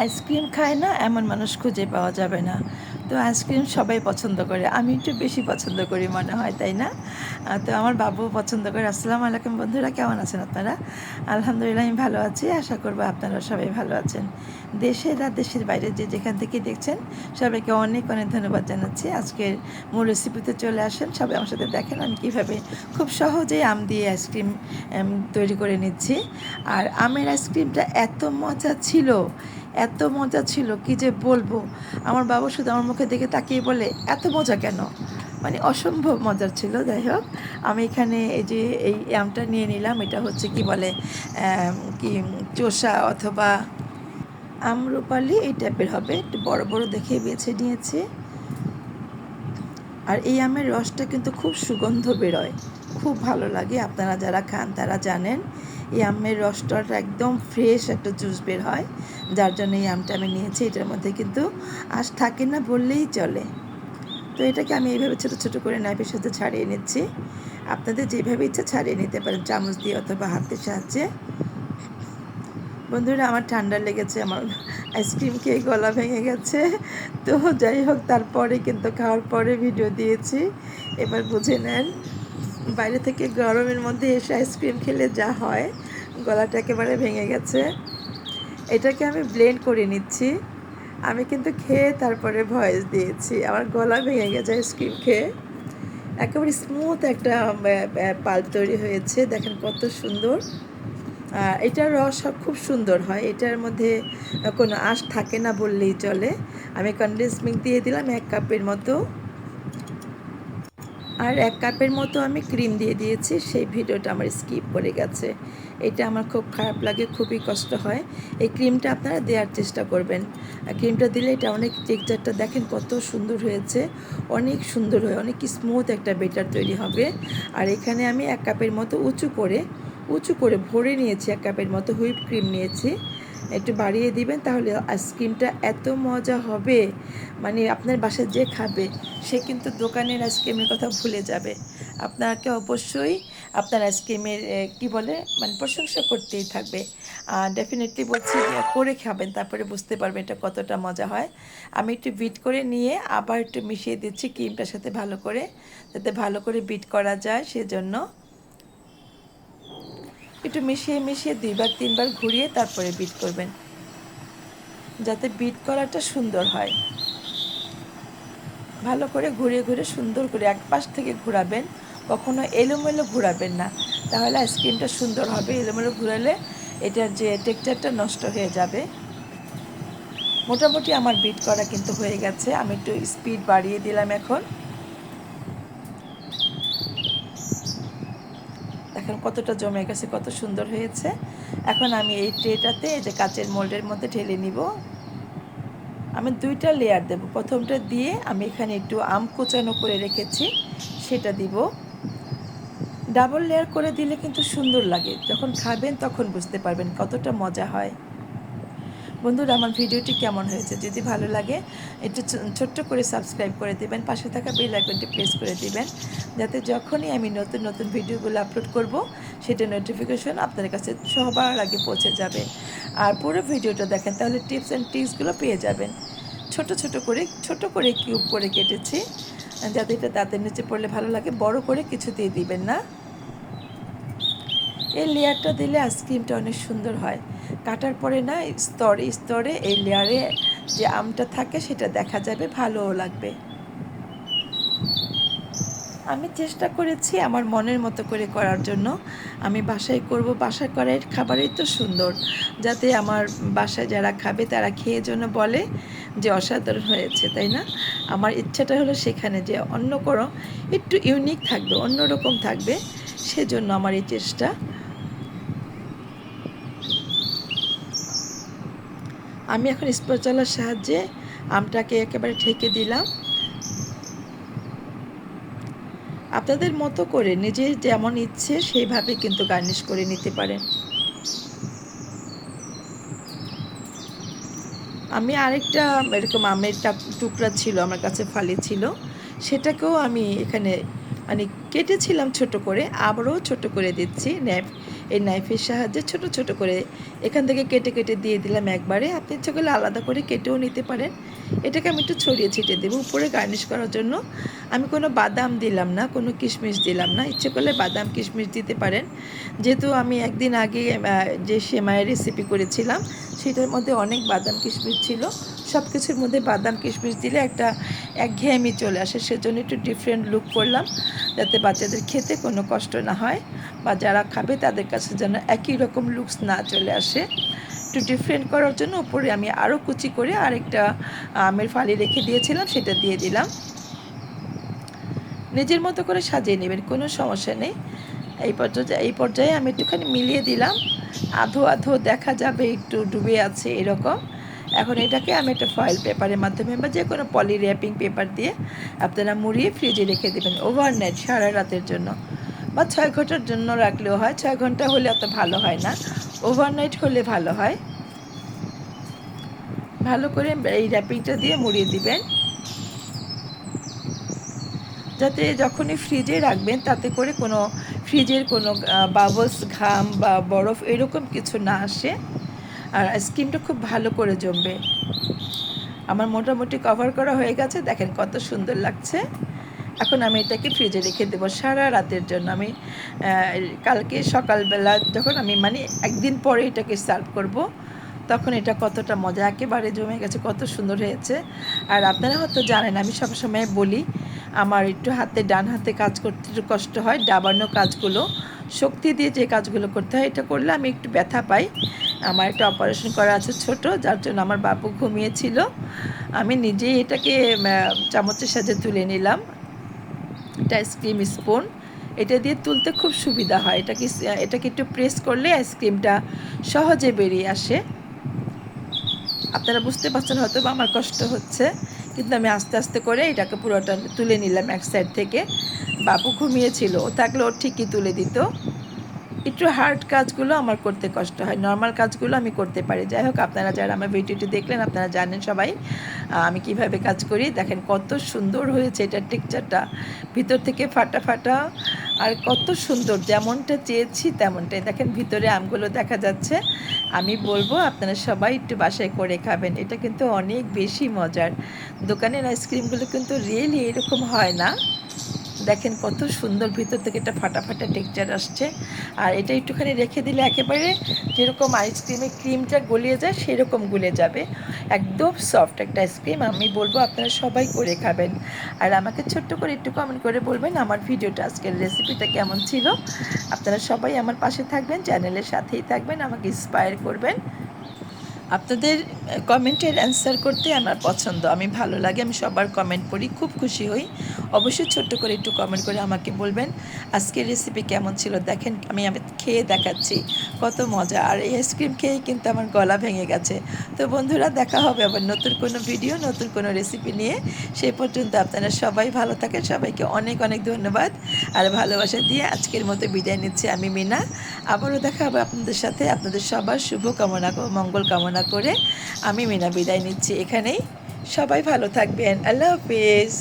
Ice cream খায় না, এমন মানুষ খুঁজে পাওয়া যাবে না। তো আইসক্রিম সবাই পছন্দ করে। আমি একটু বেশি পছন্দ করি মনে হয়, তাই না? তো আমার বাবু পছন্দ করে। আসসালামু আলাইকুম বন্ধুরা, কেমন আছেন আপনারা? আলহামদুলিল্লাহ আমি ভালো আছি। আশা করব আপনারা সবাই ভালো আছেন। দেশের আর দেশের বাইরে যে যেখান থেকে দেখছেন, সবাইকে অনেক অনেক ধন্যবাদ জানাচ্ছি। আজকের মূল রেসিপিতে চলে আসেন। সবাই আমার সাথে দেখেন আমি কীভাবে খুব সহজেই আম দিয়ে আইসক্রিম তৈরি করে নিচ্ছি। আর আমের আইসক্রিমটা এত মজা ছিল এত মজা ছিল, কি যে বলব? আমার বাবা শুধু আমার মুখে দেখে তাকিয়ে বলে এত মজা কেন? মানে অসম্ভব মজার ছিল, যাই হোক। আমি এখানে এই যে এই আমটা নিয়ে নিলাম, এটা হচ্ছে কি বলে কি, চোষা অথবা আমরুপালি এই টাইপের হবে। একটু বড় বড় দেখে বেছে নিয়েছি। আর এই আমের রসটা কিন্তু খুব সুগন্ধ বেরোয়। খুব ভালো লাগে। আপনারা যারা খান, তারা জানেন। এই আমের রসটা একদম ফ্রেশ একটা জুস বের হয়। যার জন্য এই আমটা আমি নিয়েছি, এটার মধ্যে কিন্তু আঁশ থাকে না বললেই চলে। তো এটাকে আমি এইভাবে ছোটো ছোটো করে নাইফের সাথে ছাড়িয়ে নিচ্ছি। আপনাদের যেভাবে ইচ্ছা ছাড়িয়ে নিতে পারেন, চামচ দিয়ে অথবা হাতের সাহায্যে। বন্ধুরা, আমার ঠান্ডা লেগেছে, আমার আইসক্রিম খেয়ে গলা ভেঙে গেছে। তো যাই হোক, তারপরে কিন্তু খাওয়ার পরে ভিডিও দিয়েছি। এবার বুঝে নেন বাইরে থেকে গরমের মধ্যে এসে আইসক্রিম খেলে যা হয়, গলাটা একেবারে ভেঙে গেছে। এটাকে আমি ব্লেন্ড করে নিচ্ছি। আমি কিন্তু খেয়ে তারপরে ভয়েস দিয়েছি। আমার গলা ভেঙে গেছে আইসক্রিম খেয়ে। একেবারে স্মুথ একটা পাল্প তৈরি হয়েছে। দেখেন কত সুন্দর। এটার রস খুব সুন্দর হয়। এটার মধ্যে কোনো আঁশ থাকে না বললেই চলে। আমি কনডেন্স মিল্ক দিয়ে দিলাম এক কাপের মতো। আর এক কাপের মতো আমি ক্রিম দিয়ে দিয়েছি, সেই ভিডিওটা আমার স্কিপ করে গেছে। এটা আমার খুব খারাপ লাগে, খুবই কষ্ট হয়। এই ক্রিমটা আপনারা দেওয়ার চেষ্টা করবেন। ক্রিমটা দিলে এটা অনেক টেক্সচারটা দেখেন কত সুন্দর হয়েছে, অনেক সুন্দর হয়, অনেক স্মুথ একটা বেটার তৈরি হবে। আর এখানে আমি এক কাপের মতো উঁচু করে উঁচু করে ভরে নিয়েছি, এক কাপের মতো হুইপ ক্রিম নিয়েছি। একটু বাড়িয়ে দিবেন, তাহলে আইসক্রিমটা এত মজা হবে। মানে আপনার বাসায় যে খাবে, সে কিন্তু দোকানের আইসক্রিমের কথা ভুলে যাবে। আপনাকে অবশ্যই আপনার আইসক্রিমের কি বলে মানে প্রশংসা করতেই থাকবে। আর ডেফিনেটলি বলছি করে খাবেন, তারপরে বুঝতে পারবেন এটা কতটা মজা হয়। আমি একটু বিট করে নিয়ে আবার একটু মিশিয়ে দিচ্ছি, ক্রিমটার সাথে ভালো করে, যাতে ভালো করে বিট করা যায়, সেজন্য একটু মিশিয়ে মিশিয়ে দুইবার, তিনবার ঘুরিয়ে তারপরে বিট করবেন। যাতে বিট করাটা সুন্দর হয়। ভালো করে ঘুরে ঘুরে সুন্দর করে এক পাশ থেকে ঘোরাবেন, কখনো এলোমেলো ঘোরাবেন না। তাহলে আইসক্রিমটা সুন্দর হবে, এলোমেলো ঘুরালে এটার যে টেক্সচারটা নষ্ট হয়ে যাবে। মোটামুটি আমার বিট করা কিন্তু হয়ে গেছে। আমি একটু স্পিড বাড়িয়ে দিলাম এখন। দেখেন কতটা জমে গেছে, কত সুন্দর হয়েছে। এখন আমি এই ট্রেটাতে এই যে কাচের মোল্ডের মধ্যে ঢেলে নিব। আমি দুইটা লেয়ার দেব। প্রথমটা দিয়ে আমি এখানে একটু আম কোচানো করে রেখেছি, সেটা দিব। ডাবল লেয়ার করে দিলে কিন্তু সুন্দর লাগে। যখন খাবেন তখন বুঝতে পারবেন কতটা মজা হয়। বন্ধুরা, আমার ভিডিওটি কেমন হয়েছে যদি ভালো লাগে, একটু ছোট্ট করে সাবস্ক্রাইব করে দিবেন, পাশে থাকা বেল আইকনটি প্রেস করে দিবেন, যাতে যখনই আমি নতুন নতুন ভিডিওগুলো আপলোড করব, সেটা নোটিফিকেশন আপনার কাছে সবার আগে পৌঁছে যাবে। আর পুরো ভিডিওটা দেখেন, তাহলে টিপস অ্যান্ড ট্রিক্সগুলো পেয়ে যাবেন। ছোট ছোট করে ছোট করে কিউব করে কেটেছি, যাতে এটা দাঁতের নিচে পড়লে ভালো লাগে, বড় করে কিছু দিয়ে দিবেন না। এই লেয়ারটা দিলে আইসক্রিমটা অনেক সুন্দর হয়। কাটার পরে না স্তরে স্তরে এই লেয়ারে যে আমটা থাকে সেটা দেখা যাবে, ভালোও লাগবে। আমি চেষ্টা করেছি আমার মনের মতো করে করার জন্য। আমি বাসায় করব বাসায় করার খাবারই তো সুন্দর। যাতে আমার বাসায় যারা খাবে তারা খেয়ে জন্য বলে যে অসাধারণ হয়েছে, তাই না? আমার ইচ্ছাটা হলো সেখানে যে অন্য কোনো একটু ইউনিক থাকবে, অন্যরকম থাকবে, সেজন্য আমার এই চেষ্টা। আমি এখন স্পচালার সাহায্যে আমটাকে একেবারে ঠেকে দিলাম। আপনাদের মতো করে নিজের যেমন ইচ্ছে সেইভাবে কিন্তু গার্নিশ করে নিতে পারেন। আমি আরেকটা এরকম আমের টুকরা ছিল, আমার কাছে ফালি ছিল, সেটাকেও আমি এখানে মানে কেটেছিলাম ছোট করে, আবারও ছোট করে দিচ্ছি ন্যাপ এই নাইফের সাহায্যে ছোট ছোট করে এখান থেকে কেটে কেটে দিয়ে দিলাম একবারে। আপনি ইচ্ছে করলে আলাদা করে কেটেও নিতে পারেন। এটাকে আমি একটু ছড়িয়ে ছিটিয়ে দেবো উপরে গার্নিশ করার জন্য। আমি কোনো বাদাম দিলাম না, কোনো কিশমিশ দিলাম না। ইচ্ছে করলে বাদাম, কিশমিশ দিতে পারেন। যেহেতু আমি একদিন আগে যে সেমাইয়ের রেসিপি করেছিলাম, সেটার মধ্যে অনেক বাদাম, কিশমিশ ছিল। সব কিছুর মধ্যে বাদাম কিশমিশ দিলে একটা একঘেয়েমি চলে আসে, সেজন্য একটু ডিফারেন্ট লুক করলাম, যাতে বাচ্চাদের খেতে কোনো কষ্ট না হয় বা যারা খাবে তাদের কাছে যেন একই রকম লুকস না চলে আসে। একটু ডিফারেন্ট করার জন্য উপরে আমি আরও কুচি করে আরেকটা আমের ফালি রেখে দিয়েছিলাম, সেটা দিয়ে দিলাম। নিজের মতো করে সাজিয়ে নেবেন, কোনো সমস্যা নেই। এই পর্যায়ে এই পর্যায়ে আমি একটুখানি মিলিয়ে দিলাম। আধো আধো দেখা যাবে, একটু ডুবে আছে এরকম। এখন এটাকে আমি একটা ফয়েল পেপারের মাধ্যমে বা যে কোনো পলি র্যাপিং পেপার দিয়ে আপনারা মুড়িয়ে ফ্রিজে রেখে দেবেন ওভারনাইট সারা রাতের জন্য। বা ছয় ঘণ্টার জন্য রাখলেও হয়, ছয় ঘণ্টা হলে অত ভালো হয় না। ওভারনাইট হলে ভালো হয়। ভালো করে এই র্যাপিংটা দিয়ে মুড়িয়ে দিবেন। যাতে যখনই ফ্রিজে রাখবেন, তাতে করে কোনো ফ্রিজের কোনো বাবলস ঘাম বা বরফ এরকম কিছু না আসে। আর আইসক্রিমটা খুব ভালো করে জমবে। আমার মোটামুটি কভার করা হয়ে গেছে, দেখেন কত সুন্দর লাগছে। এখন আমি এটাকে ফ্রিজে রেখে দেবো সারা রাতের জন্য। আমি কালকে সকালবেলা যখন আমি মানে একদিন পরে এটাকে সার্ভ করব, তখন এটা কতটা মজা, একেবারে জমে গেছে, কত সুন্দর হয়েছে। আর আপনারা হয়তো জানেন, আমি সবসময় বলি, আমার একটু হাতে, ডান হাতে কাজ করতে একটু কষ্ট হয় ডাবানো কাজগুলো, শক্তি দিয়ে যে কাজগুলো করতে হয়, এটা করলে আমি একটু ব্যথা পাই। আমার একটা অপারেশন করা আছে ছোট, যার জন্য আমার বাবু ঘুমিয়েছিল। আমি নিজেই এটাকে চামচের সাথে তুলে নিলাম। এটা আইসক্রিম স্পুন এটা দিয়ে তুলতে খুব সুবিধা হয়। এটাকে এটাকে একটু প্রেস করলে আইসক্রিমটা সহজে বেরিয়ে আসে। আপনারা বুঝতে পারছেন হয়তো বা আমার কষ্ট হচ্ছে, কিন্তু আমি আস্তে আস্তে করে এটাকে পুরোটা তুলে নিলাম এক সাইড থেকে। বাবু ঘুমিয়েছিল, ও থাকলে ও ঠিকই তুলে দিত। একটু হার্ড কাজগুলো আমার করতে কষ্ট হয়। নর্মাল কাজগুলো আমি করতে পারি। যাই হোক আপনারা যারা আমার ভিডিওটি দেখলেন, আপনারা জানেন সবাই আমি কীভাবে কাজ করি। দেখেন কত সুন্দর হয়েছে এটার টেক্সচারটা ভিতর থেকে ফাটা ফাটা আর কত সুন্দর, যেমনটা চেয়েছি তেমনটাই। দেখেন ভিতরে আমগুলো দেখা যাচ্ছে। আমি বলব, আপনারা সবাই একটু বাসায় করে খাবেন। এটা কিন্তু অনেক বেশি মজার। দোকানের আইসক্রিমগুলো কিন্তু রিয়েলি এরকম হয় না। দেখেন কত সুন্দর ভিতর থেকে একটা ফাটাফাটা ফাটা টেক্সচার আসছে। আর এটা একটুখানি রেখে দিলে একেবারে যেরকম আইসক্রিমে ক্রিমটা গলিয়ে যায়, সেরকম গলে যাবে। একদম সফট একটা আইসক্রিম আমি বলব আপনারা সবাই করে খাবেন। আর আমাকে ছোট্ট করে একটু কমেন্ট করে বলবেন আমার ভিডিওটা আজকের রেসিপিটা কেমন ছিল। আপনারা সবাই আমার পাশে থাকবেন চ্যানেলের সাথেই থাকবেন, আমাকে ইন্সপায়ার করবেন। আপনাদের কমেন্টের অ্যান্সার করতে আমার পছন্দ। আমি ভালো লাগে, আমি সবার কমেন্ট পড়ি, খুব খুশি হই। অবশ্যই ছোট্ট করে একটু কমেন্ট করে আমাকে বলবেন, আজকের রেসিপি কেমন ছিল? দেখেন, আমি আমি খেয়ে দেখাচ্ছি, কত মজা। আর এই আইসক্রিম খেয়েই কিন্তু আমার গলা ভেঙে গেছে। তো বন্ধুরা, দেখা হবে আবার নতুন কোনো ভিডিও নতুন কোনো রেসিপি নিয়ে। সেই পর্যন্ত আপনারা সবাই ভালো থাকেন। সবাইকে অনেক অনেক ধন্যবাদ। আর ভালোবাসা দিয়ে আজকের মতো বিদায় নিচ্ছি আমি, মিনা। আবারও দেখা হবে আপনাদের সাথে। আপনাদের সবার শুভ কামনা মঙ্গল কামনা করে আমি মিনা বিদায় নিচ্ছি এখানেই। সবাই ভালো থাকবেন। আল্লাহ হাফিজ।